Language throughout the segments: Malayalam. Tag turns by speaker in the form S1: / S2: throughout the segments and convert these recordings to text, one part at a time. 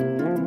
S1: Thank you.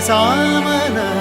S1: zaman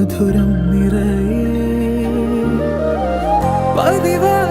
S1: മധുരം നിറയേ. പതിവാ